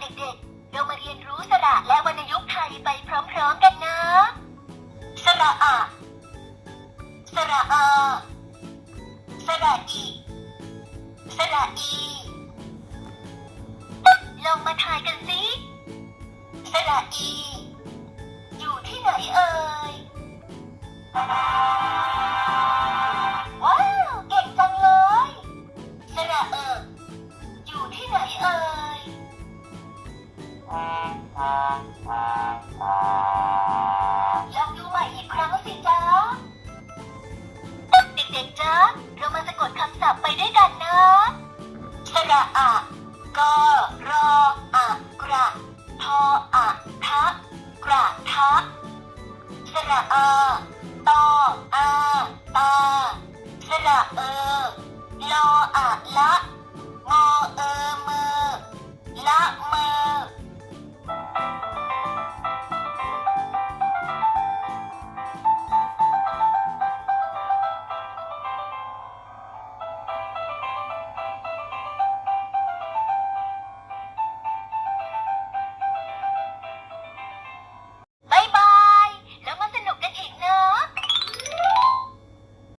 เด็กๆ เรามาเรียนรู้สระและวรรณยุกต์ไทยไปพร้อมๆกันนะ สระอะสระอาสระอีสระอีลองมาทายกันสิสระอี อยู่ที่ไหนเอ่ย ลองดูใหม่อีกครั้งสิจ๊ะเด็กๆจ๊ะเรามาสะกดคำศัพท์ไปด้วยกันนะสระอะกอรออะกระทออะทะกระทะสระอาตออาตาสระเออลออะอเออมือละ